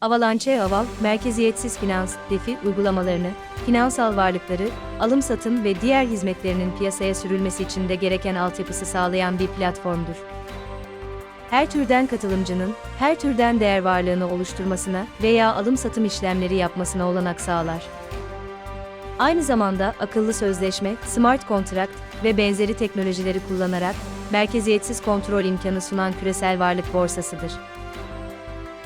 Avalanche Aval, merkeziyetsiz finans, DeFi uygulamalarını, finansal varlıkları, alım-satım ve diğer hizmetlerinin piyasaya sürülmesi için de gereken altyapısı sağlayan bir platformdur. Her türden katılımcının, her türden değer varlığını oluşturmasına veya alım-satım işlemleri yapmasına olanak sağlar. Aynı zamanda akıllı sözleşme, smart contract ve benzeri teknolojileri kullanarak merkeziyetsiz kontrol imkanı sunan küresel varlık borsasıdır.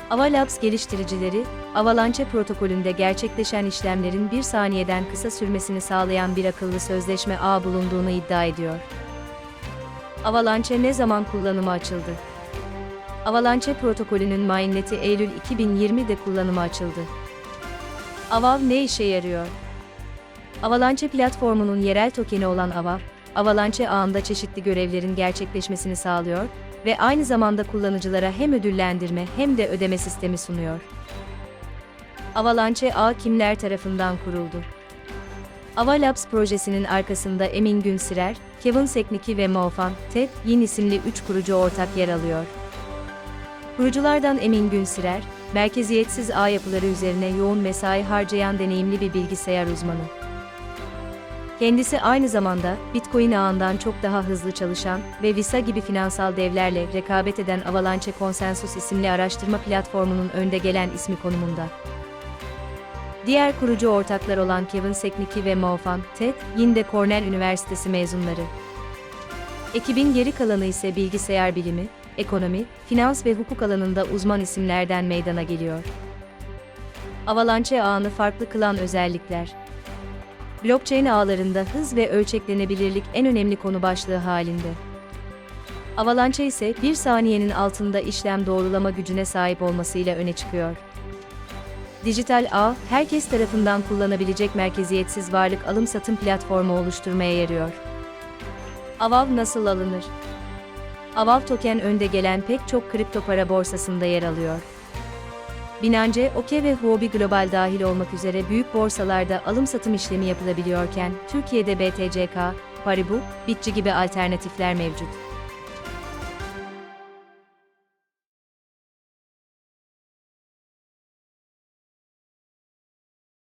Avalabs geliştiricileri, Avalanche protokolünde gerçekleşen işlemlerin bir saniyeden kısa sürmesini sağlayan bir akıllı sözleşme ağı bulunduğunu iddia ediyor. Avalanche ne zaman kullanıma açıldı? Avalanche protokolünün mainneti Eylül 2020'de kullanıma açıldı. Avav ne işe yarıyor? Avalanche platformunun yerel tokeni olan Avav, Avalanche ağında çeşitli görevlerin gerçekleşmesini sağlıyor ve aynı zamanda kullanıcılara hem ödüllendirme hem de ödeme sistemi sunuyor. Avalanche ağ kimler tarafından kuruldu? Avalabs projesinin arkasında Emin Günsirer, Kevin Sekniki ve Maofan, Ted Yin isimli üç kurucu ortak yer alıyor. Kuruculardan Emin Günsirer, merkeziyetsiz ağ yapıları üzerine yoğun mesai harcayan deneyimli bir bilgisayar uzmanı. Kendisi aynı zamanda Bitcoin ağından çok daha hızlı çalışan ve Visa gibi finansal devlerle rekabet eden Avalanche Consensus isimli araştırma platformunun önde gelen ismi konumunda. Diğer kurucu ortaklar olan Kevin Sekniki ve Maofan, Ted, Yin de Cornell Üniversitesi mezunları. Ekibin geri kalanı ise bilgisayar bilimi, ekonomi, finans ve hukuk alanında uzman isimlerden meydana geliyor. Avalanche ağını farklı kılan özellikler. Blockchain ağlarında hız ve ölçeklenebilirlik en önemli konu başlığı halinde. Avalanche ise bir saniyenin altında işlem doğrulama gücüne sahip olmasıyla öne çıkıyor. Dijital ağ, herkes tarafından kullanabilecek merkeziyetsiz varlık alım-satım platformu oluşturmaya yarıyor. Avav nasıl alınır? Avav token önde gelen pek çok kripto para borsasında yer alıyor. Binance, Oke ve Huobi Global dahil olmak üzere büyük borsalarda alım-satım işlemi yapılabiliyorken, Türkiye'de BTCK, Paribu, Bitçi gibi alternatifler mevcut.